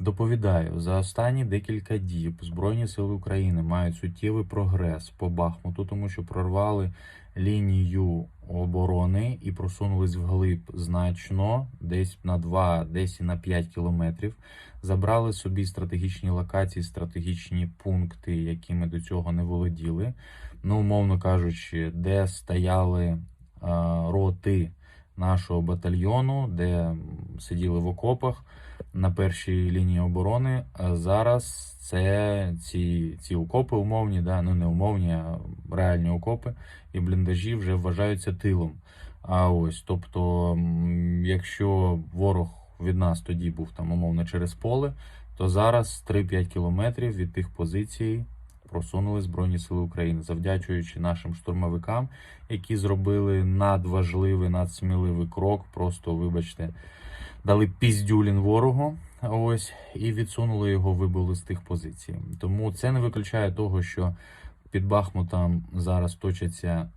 Доповідаю, за останні декілька діб Збройні Сили України мають суттєвий прогрес по Бахмуту, тому що прорвали лінію оборони і просунулись вглиб значно, десь на 2, десь і на 5 кілометрів. Забрали собі стратегічні локації, стратегічні пункти, якими до цього не володіли. Ну, умовно кажучи, де стояли е, роти нашого батальйону, де сиділи в окопах на першій лінії оборони. А зараз це ці, ці окопи умовні, да, ну не умовні, а реальні окопи і бліндажі вже вважаються тилом. А ось, тобто, якщо ворог від нас тоді був там умовно через поле, то зараз 3-5 кілометрів від тих позицій просунули Збройні Сили України, завдячуючи нашим штурмовикам, які зробили надважливий, надсміливий крок. Просто, вибачте, дали піздюлін ворогу. Ось і відсунули його, вибили з тих позицій. Тому це не виключає того, що під Бахмутом зараз точаться.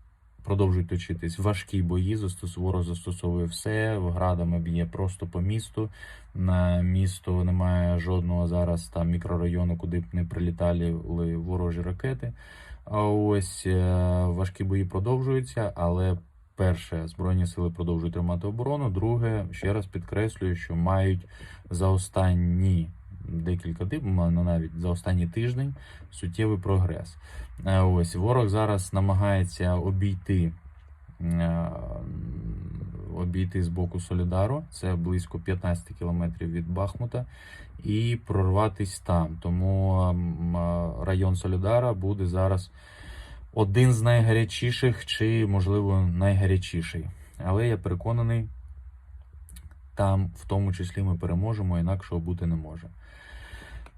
Продовжують точитись важкі бої. Ворог застосовує все, градами б'є просто по місту. На місто немає жодного зараз там мікрорайону, куди б не прилітали ворожі ракети. А ось е, важкі бої продовжуються, але перше, збройні сили продовжують тримати оборону. Друге, ще раз підкреслюю, що мають за останні декілька діб, ну, навіть за останній тиждень, суттєвий прогрес. Е, Ось ворог зараз намагається обійти. е, Обійти з боку Солідару, це близько 15 кілометрів від Бахмута, і прорватись там. Тому район Солідара буде зараз один з найгарячіших, чи, можливо, найгарячіший. Але я переконаний, там в тому числі ми переможемо, інакшого бути не може.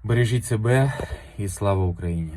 Бережіть себе і слава Україні!